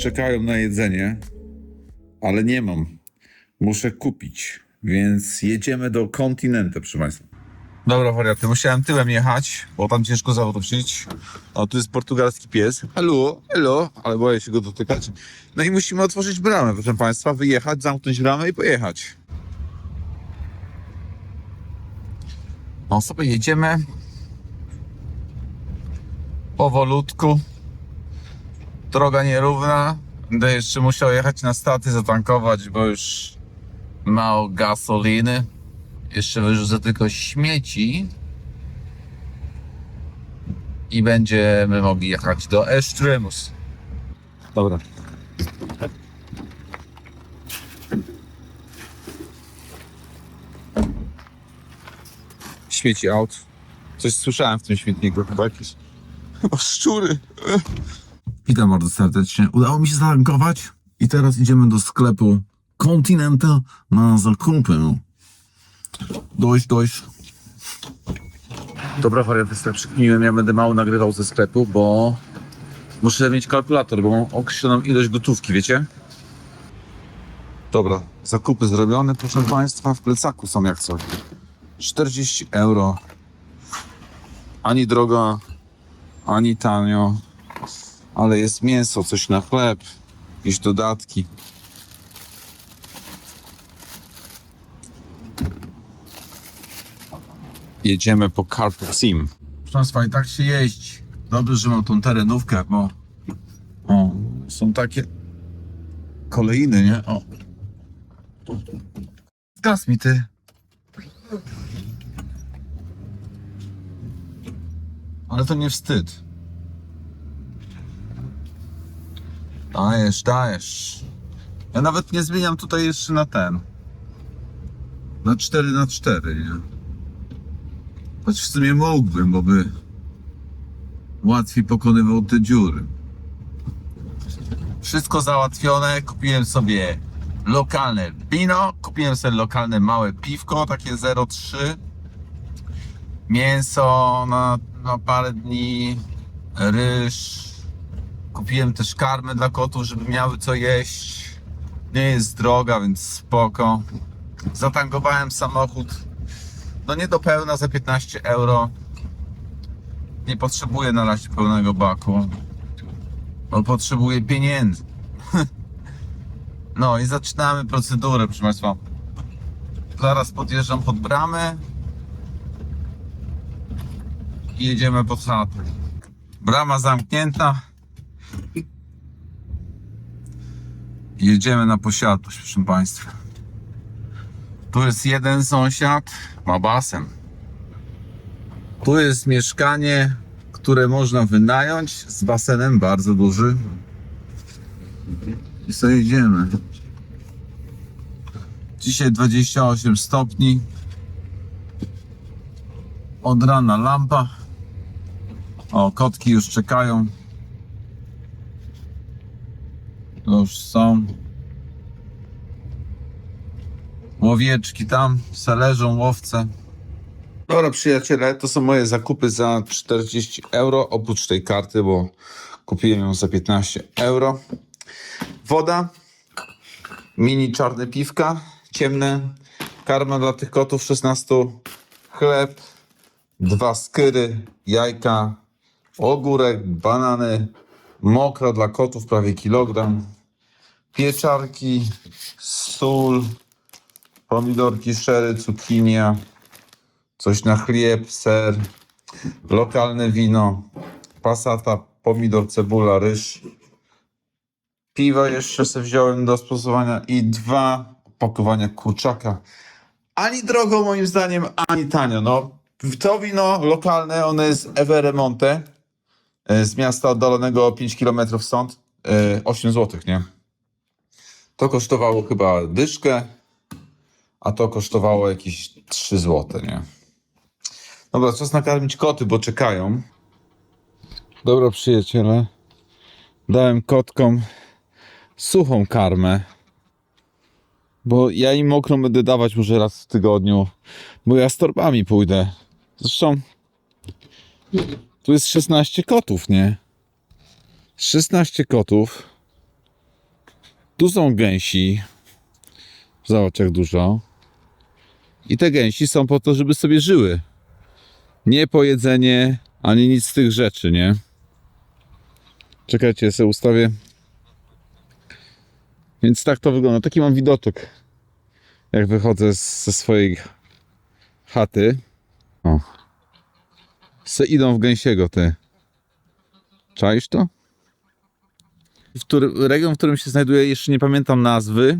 czekają na jedzenie, ale nie mam. Muszę kupić, więc jedziemy do kontynentu, proszę Państwa. Dobra, wariaty, musiałem tyłem jechać, bo tam ciężko zawrócić. O, tu jest portugalski pies. Hello, hello, ale boję się go dotykać. No i musimy otworzyć bramę, proszę Państwa, wyjechać, zamknąć bramę i pojechać. No sobie jedziemy. Powolutku. Droga nierówna. Będę jeszcze musiał jechać na staty zatankować, bo już mało gasoliny. Jeszcze wyrzucę tylko śmieci. I będziemy mogli jechać do Estremus. Dobra. Śmieci out. Coś słyszałem w tym śmietniku, chyba jakieś chyba szczury. Witam bardzo serdecznie. Udało mi się zatankować i teraz idziemy do sklepu Continental na zakupy. Dojść, dojść. Dobra, warianty sobie przykminiłem, ja będę mało nagrywał ze sklepu, bo muszę mieć kalkulator, bo mam określoną ilość gotówki, wiecie? Dobra, zakupy zrobione, proszę Państwa, w plecaku są jak coś. 40 euro. Ani drogo, ani tanio, ale jest mięso, coś na chleb, jakieś dodatki. Jedziemy po Carpet Sim. Proszę Państwa, i tak się jeździ. Dobrze, że mam tą terenówkę, bo o, są takie kolejny, nie? O. Zgas mi ty. Ale to nie wstyd. Dajesz, dajesz. Ja nawet nie zmieniam tutaj jeszcze na ten. Na 4 na 4, nie? Choć w sumie mógłbym, bo by łatwiej pokonywał te dziury. Wszystko załatwione. Kupiłem sobie lokalne wino, kupiłem sobie lokalne małe piwko, takie 0,3 mięso na, na parę dni, ryż. Kupiłem też karmę dla kotów, żeby miały co jeść. Nie jest droga, więc spoko. Zatankowałem samochód. No nie do pełna za 15 euro. Nie potrzebuję na razie pełnego baku. Bo potrzebuję pieniędzy. No i zaczynamy procedurę, proszę Państwa. Zaraz podjeżdżam pod bramę i jedziemy pod chatę. Brama zamknięta. Jedziemy na posiadłość, proszę Państwa. Tu jest jeden sąsiad, ma basen. Tu jest mieszkanie, które można wynająć z basenem bardzo duży. I sobie jedziemy. Dzisiaj 28 stopni. Od rana lampa. O, kotki już czekają. Już są. Łowieczki tam, se leżą łowce. Dobra przyjaciele, to są moje zakupy za 40 euro, oprócz tej karty, bo kupiłem ją za 15 euro. Woda, mini czarne piwka, ciemne, karma dla tych kotów 16, chleb, dwa skyry, jajka, ogórek, banany, mokro dla kotów prawie kilogram, pieczarki, sól, pomidorki, szery, cukinia, coś na chleb, ser, lokalne wino, pasata, pomidor, cebula, ryż. Piwo jeszcze sobie wziąłem do stosowania i dwa opakowania kurczaka. Ani drogo moim zdaniem, ani tanio. No, to wino lokalne, ono jest Everemonte e, z miasta oddalonego o 5 km stąd. e, 8 zł, nie? To kosztowało chyba dyszkę, a to kosztowało jakieś 3 zł, nie? Dobra, czas nakarmić koty, bo czekają. Dobra, przyjaciele. Dałem kotkom suchą karmę. Bo ja im mokrą będę dawać może raz w tygodniu. Bo ja z torbami pójdę. Zresztą tu jest 16 kotów, nie? 16 kotów. Tu są gęsi. Zobacz jak dużo. I te gęsi są po to, żeby sobie żyły. Nie po jedzenie, ani nic z tych rzeczy, nie? Czekajcie, ja sobie ustawię. Więc tak to wygląda. Taki mam widoczek. Jak wychodzę ze swojej chaty. O. Se idą w gęsiego te. Czaisz to? W region, w którym się znajduję, jeszcze nie pamiętam nazwy.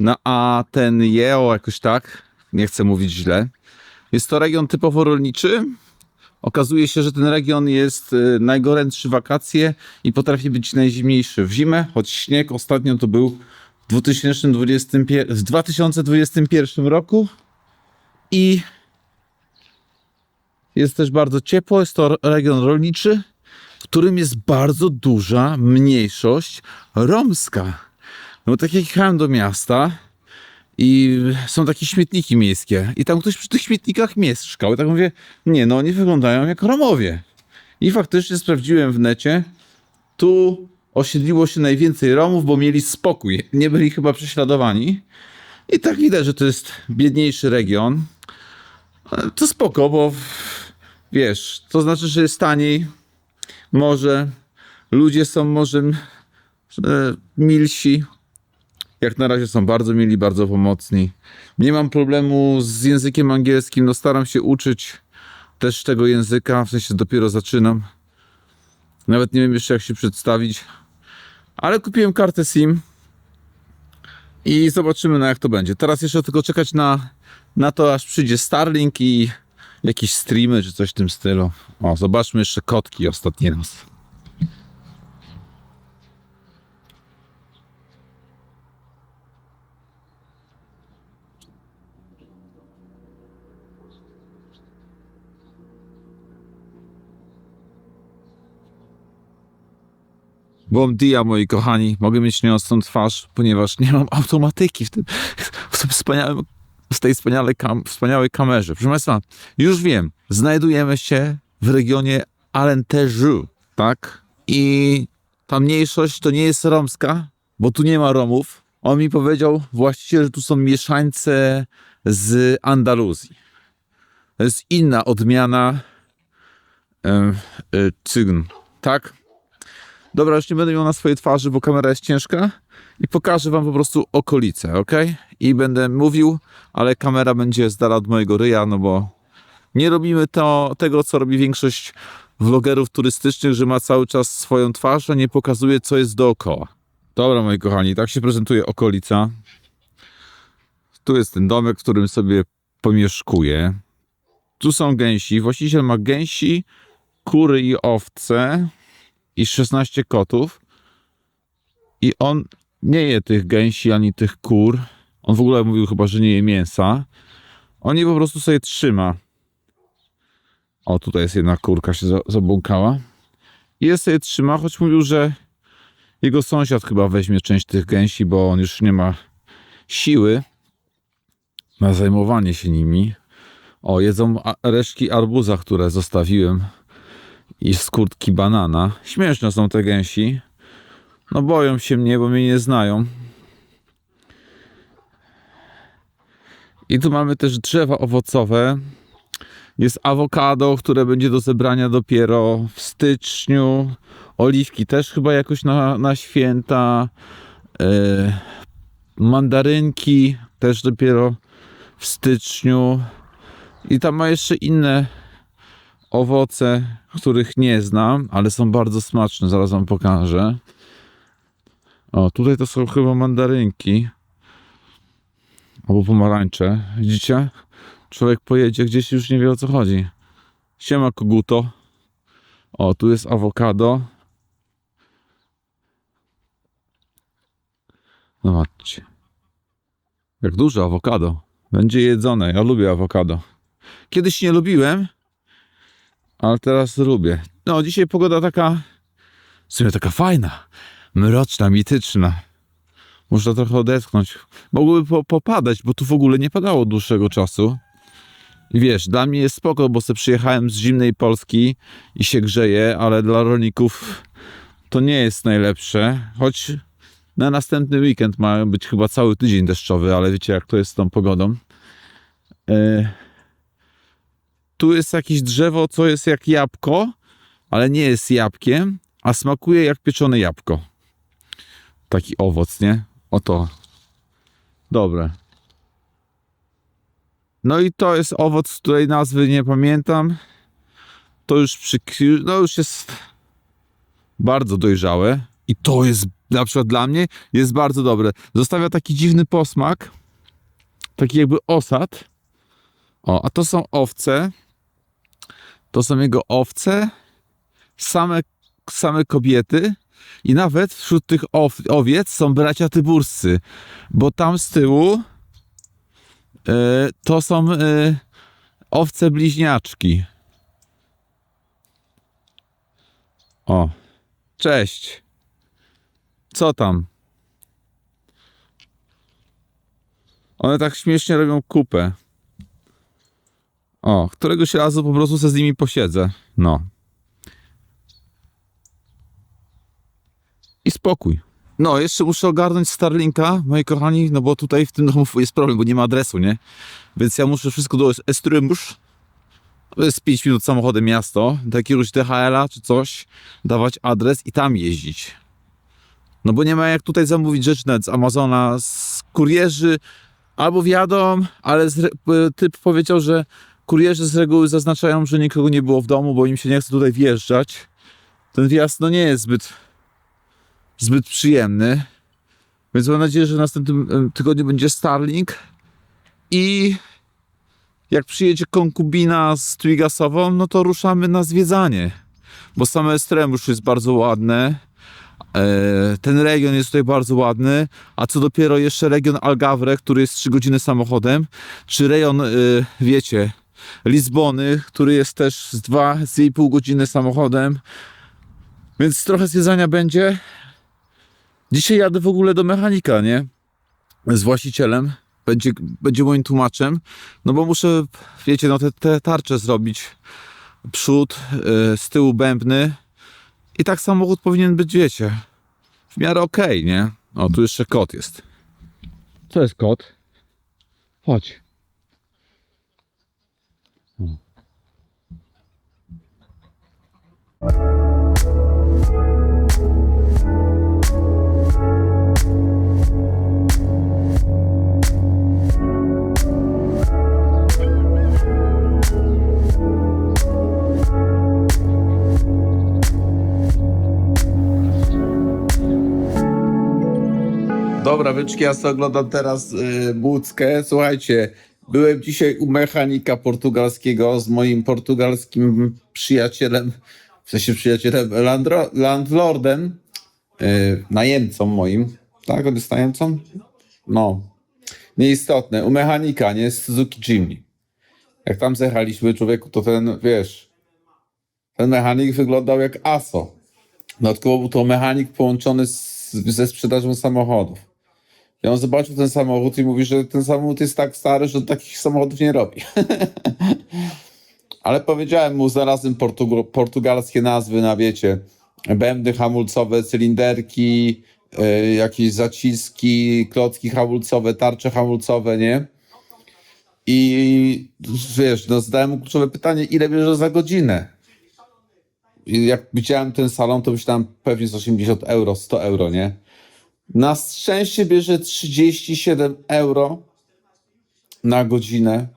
Na A ten Jeo, jakoś tak. Nie chcę mówić źle. Jest to region typowo rolniczy. Okazuje się, że ten region jest y, najgorętszy wakacje i potrafi być najzimniejszy w zimę, choć śnieg ostatnio to był w 2021, w 2021 roku i jest też bardzo ciepło. Jest to region rolniczy, w którym jest bardzo duża mniejszość romska. No tak jak jechałem do miasta i są takie śmietniki miejskie i tam ktoś przy tych śmietnikach mieszkał. I tak mówię, nie no, oni wyglądają jak Romowie. I faktycznie sprawdziłem w necie, tu osiedliło się najwięcej Romów, bo mieli spokój. Nie byli chyba prześladowani. I tak widać, że to jest biedniejszy region. To spoko, bo wiesz, to znaczy, że jest taniej. Może ludzie są może e, milsi. Jak na razie są bardzo mili, bardzo pomocni. Nie mam problemu z językiem angielskim. No staram się uczyć też tego języka, w sensie dopiero zaczynam. Nawet nie wiem jeszcze jak się przedstawić. Ale kupiłem kartę SIM i zobaczymy na jak to będzie. Teraz jeszcze tylko czekać na, na to aż przyjdzie Starlink i jakieś streamy czy coś w tym stylu. O, zobaczmy jeszcze kotki ostatni raz. Bom dia, moi kochani. Mogę mieć nieostrą twarz, ponieważ nie mam automatyki w tym, w tym wspaniałym, w tej wspaniałej, kam, wspaniałej kamerze. Proszę Państwa, już wiem, znajdujemy się w regionie Alentejo, tak? I ta mniejszość to nie jest romska, bo tu nie ma Romów. On mi powiedział właściciel, że tu są mieszańce z Andaluzji. To jest inna odmiana e, cygn, tak? Dobra, już nie będę miał na swojej twarzy, bo kamera jest ciężka i pokażę wam po prostu okolice, ok? I będę mówił, ale kamera będzie z dala od mojego ryja, no bo nie robimy to, tego, co robi większość vlogerów turystycznych, że ma cały czas swoją twarz, a nie pokazuje, co jest dookoła. Dobra, moi kochani, tak się prezentuje okolica. Tu jest ten domek, w którym sobie pomieszkuję. Tu są gęsi. Właściciel ma gęsi, kury i owce i 16 kotów. I on nie je tych gęsi ani tych kur. On w ogóle mówił chyba, że nie je mięsa. On je po prostu sobie trzyma. O, tutaj jest jedna kurka się za- zabłąkała. I je sobie trzyma, choć mówił, że jego sąsiad chyba weźmie część tych gęsi, bo on już nie ma siły na zajmowanie się nimi. O, jedzą resztki arbuza, które zostawiłem i skórtki banana. Śmieszne są te gęsi. No boją się mnie, bo mnie nie znają. I tu mamy też drzewa owocowe. Jest awokado, które będzie do zebrania dopiero w styczniu. Oliwki też chyba jakoś na, na święta. E, mandarynki też dopiero w styczniu. I tam ma jeszcze inne owoce, których nie znam, ale są bardzo smaczne. Zaraz wam pokażę. O, tutaj to są chyba mandarynki. Albo pomarańcze. Widzicie? Człowiek pojedzie gdzieś i już nie wie o co chodzi. Siema koguto. O, tu jest awokado. Zobaczcie. Jak duże awokado. Będzie jedzone. Ja lubię awokado. Kiedyś nie lubiłem, ale teraz lubię. No, dzisiaj pogoda taka, w sumie taka fajna, mroczna, mityczna. Można trochę odetchnąć. Mogłoby po, popadać, bo tu w ogóle nie padało dłuższego czasu. I wiesz, dla mnie jest spoko, bo sobie przyjechałem z zimnej Polski i się grzeję, ale dla rolników to nie jest najlepsze. Choć Na następny weekend ma być chyba cały tydzień deszczowy, ale wiecie jak to jest z tą pogodą. E, tu jest jakieś drzewo, co jest jak jabłko, ale nie jest jabłkiem, a smakuje jak pieczone jabłko. Taki owoc, nie? Oto. Dobre. No i to jest owoc, której nazwy nie pamiętam. To już przy, no już jest bardzo dojrzałe. I to jest na przykład dla mnie jest bardzo dobre. Zostawia taki dziwny posmak. Taki jakby osad. O, a to są owce. To są jego owce. Same, same kobiety. I nawet wśród tych ow, owiec są bracia tyburscy. Bo tam z tyłu e, to są e, owce bliźniaczki. O, cześć. Co tam? One tak śmiesznie robią kupę. O, któregoś razu po prostu se z nimi posiedzę. No. I spokój. No, jeszcze muszę ogarnąć Starlinka, moi kochani, no bo tutaj w tym domu jest problem, bo nie ma adresu, nie? Więc ja muszę wszystko do Estrymbusz. To jest 5 minut samochodem miasto, do jakiegoś DHL-a czy coś, dawać adres i tam jeździć. No bo nie ma jak tutaj zamówić rzeczy z Amazona, z kurierzy albo wiadomo, ale z, typ powiedział, że kurierzy z reguły zaznaczają, że nikogo nie było w domu, bo im się nie chce tutaj wjeżdżać. Ten wjazd no nie jest zbyt zbyt przyjemny. Więc mam nadzieję, że w następnym em, tygodniu będzie Starlink i jak przyjedzie konkubina z Twigasową, no to ruszamy na zwiedzanie. Bo same Estremusz jest bardzo ładne. E, Ten region jest tutaj bardzo ładny, a co dopiero jeszcze region Algarve, który jest 3 godziny samochodem, czy rejon, e, wiecie, Lizbony, który jest też z 2,5 godziny samochodem. Więc trochę zwiedzania będzie. Dzisiaj jadę w ogóle do mechanika, nie? Z właścicielem. Będzie, będzie moim tłumaczem. No bo muszę, wiecie, no te, te tarcze zrobić. Przód, yy, z tyłu bębny. I tak samochód powinien być, wiecie, w miarę okej, nie? O, tu jeszcze kot jest. Co jest kot? Chodź. Dobra, wyczki, ja sobie oglądam teraz yy, Buckę. Słuchajcie, byłem dzisiaj u mechanika portugalskiego z moim portugalskim przyjacielem, w sensie przyjacielem landro, landlordem, yy, najemcą moim. Tak, on jest najemcą? No, nieistotne. U mechanika, nie? Z Suzuki Jimny. Jak tam zjechaliśmy, człowieku, to ten, wiesz, ten mechanik wyglądał jak ASO. Dodatkowo był to mechanik połączony z, ze sprzedażą samochodów. I on zobaczył ten samochód i mówi, że ten samochód jest tak stary, że takich samochodów nie robi. Ale powiedziałem mu, znalazłem portugu- portugalskie nazwy na, wiecie, bębny hamulcowe, cylinderki, y, jakieś zaciski, klocki hamulcowe, tarcze hamulcowe, nie? I wiesz, no zadałem mu kluczowe pytanie, ile bierze za godzinę? I jak widziałem ten salon, to myślałem pewnie z 80 euro, 100 euro, nie? Na szczęście bierze 37 euro na godzinę,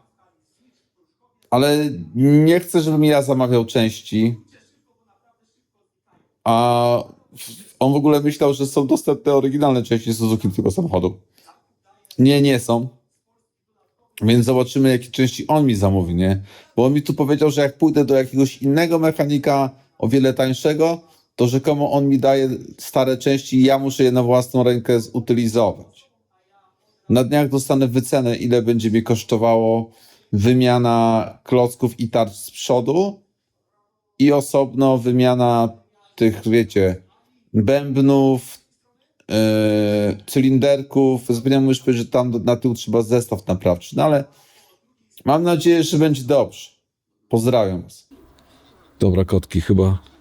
ale nie chcę, żebym ja zamawiał części. A on w ogóle myślał, że są dostępne oryginalne części Suzuki tego samochodu. Nie, nie są. Więc zobaczymy, jakie części on mi zamówi, nie? Bo on mi tu powiedział, że jak pójdę do jakiegoś innego mechanika o wiele tańszego, to rzekomo on mi daje stare części i ja muszę je na własną rękę zutylizować. Na dniach dostanę wycenę, ile będzie mi kosztowało wymiana klocków i tarcz z przodu i osobno wymiana tych, wiecie, bębnów, yy, cylinderków. Zapomniałem już że tam na tył trzeba zestaw naprawczy. No ale mam nadzieję, że będzie dobrze. Pozdrawiam was. Dobra, kotki, chyba.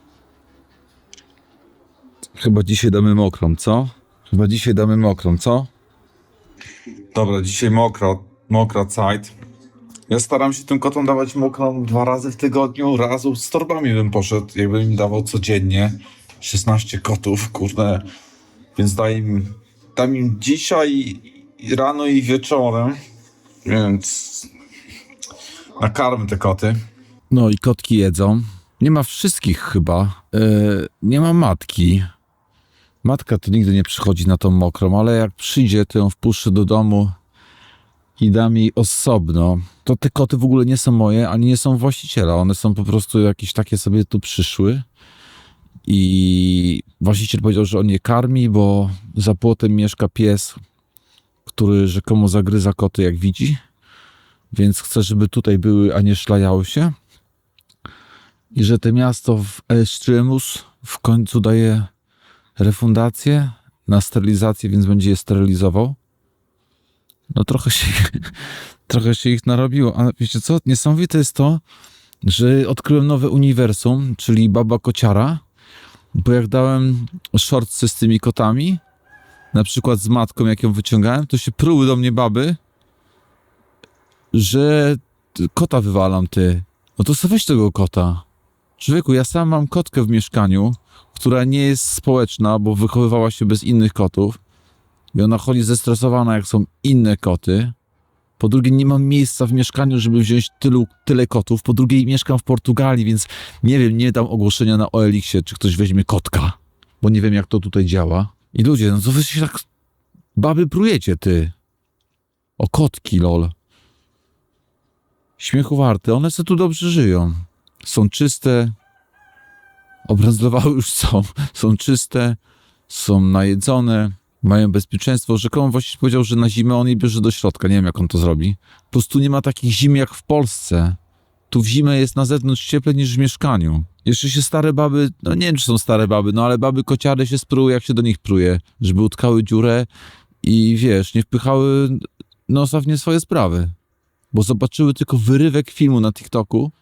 Chyba dzisiaj damy mokrą, co? Chyba dzisiaj damy mokrą, co? Dobra, dzisiaj mokro, mokra zeit. Ja staram się tym kotom dawać mokrą dwa razy w tygodniu. Razu z torbami bym poszedł, jakbym im dawał codziennie. 16 kotów, kurde. Więc daj im, dam im dzisiaj rano i wieczorem. Więc nakarmy te koty. No i kotki jedzą. Nie ma wszystkich chyba. Yy, nie ma matki. Matka to nigdy nie przychodzi na tą mokrą, ale jak przyjdzie, to ją wpuszczę do domu i dam jej osobno. To te koty w ogóle nie są moje, ani nie są właściciela. One są po prostu jakieś takie sobie tu przyszły. I właściciel powiedział, że on je karmi, bo za płotem mieszka pies, który rzekomo zagryza koty, jak widzi. Więc chce, żeby tutaj były, a nie szlajały się. I że to miasto w Estremus w końcu daje refundację na sterylizację, więc będzie je sterylizował. No trochę się, trochę się ich narobiło. A wiecie co? Niesamowite jest to, że odkryłem nowe uniwersum, czyli Baba Kociara, bo jak dałem shortsy z tymi kotami, na przykład z matką, jak ją wyciągałem, to się pruły do mnie baby, że kota wywalam, ty. No to sobie weź tego kota. Człowieku, ja sam mam kotkę w mieszkaniu, która nie jest społeczna, bo wychowywała się bez innych kotów. I ona chodzi zestresowana, jak są inne koty. Po drugie, nie mam miejsca w mieszkaniu, żeby wziąć tylu, tyle kotów. Po drugie, mieszkam w Portugalii, więc nie wiem, nie dam ogłoszenia na OLX-ie, czy ktoś weźmie kotka, bo nie wiem, jak to tutaj działa. I ludzie, no to wy się tak baby prujecie, ty. O kotki, lol. Śmiechu warte, one se tu dobrze żyją. Są czyste, obrazlowały już są, są czyste, są najedzone, mają bezpieczeństwo. Rzekomo właściciel powiedział, że na zimę on je bierze do środka. Nie wiem, jak on to zrobi. Po prostu nie ma takich zim jak w Polsce. Tu w zimę jest na zewnątrz cieplej niż w mieszkaniu. Jeszcze się stare baby, no nie wiem, czy są stare baby, no ale baby kociary się spruły, jak się do nich pruje, żeby utkały dziurę i wiesz, nie wpychały nosa w nie swoje sprawy. Bo zobaczyły tylko wyrywek filmu na TikToku,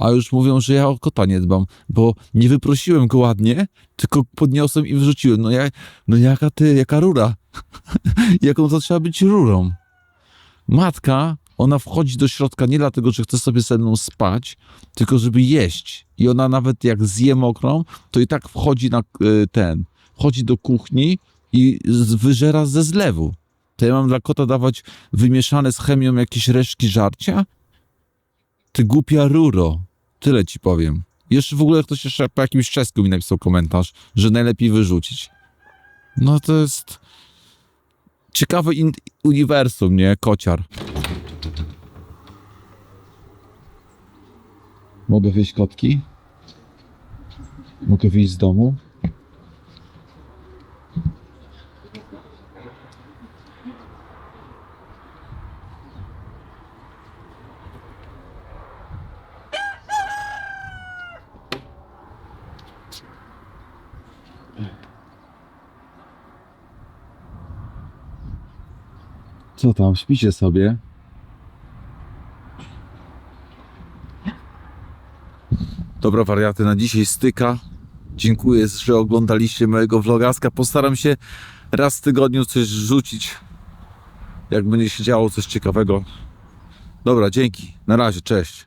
a już mówią, że ja o kota nie dbam, bo nie wyprosiłem go ładnie, tylko podniosłem i wrzuciłem. No, ja, no jaka ty, jaka rura. Jaką to trzeba być rurą. Matka, ona wchodzi do środka nie dlatego, że chce sobie ze mną spać, tylko żeby jeść. I ona nawet jak zje mokrą, to i tak wchodzi na y, ten, wchodzi do kuchni i wyżera ze zlewu. To ja mam dla kota dawać wymieszane z chemią jakieś resztki żarcia? Ty głupia ruro. Tyle ci powiem. Jeszcze w ogóle ktoś jeszcze po jakimś czesku mi napisał komentarz, że najlepiej wyrzucić. No to jest ciekawe uniwersum, nie? Kociar. Mogę wyjść kotki? Mogę wyjść z domu? Co tam, śpicie sobie? Dobra, wariaty, na dzisiaj styka. Dziękuję, że oglądaliście mojego vlogaska. Postaram się raz w tygodniu coś rzucić. Jak będzie się działo coś ciekawego. Dobra, dzięki. Na razie, cześć.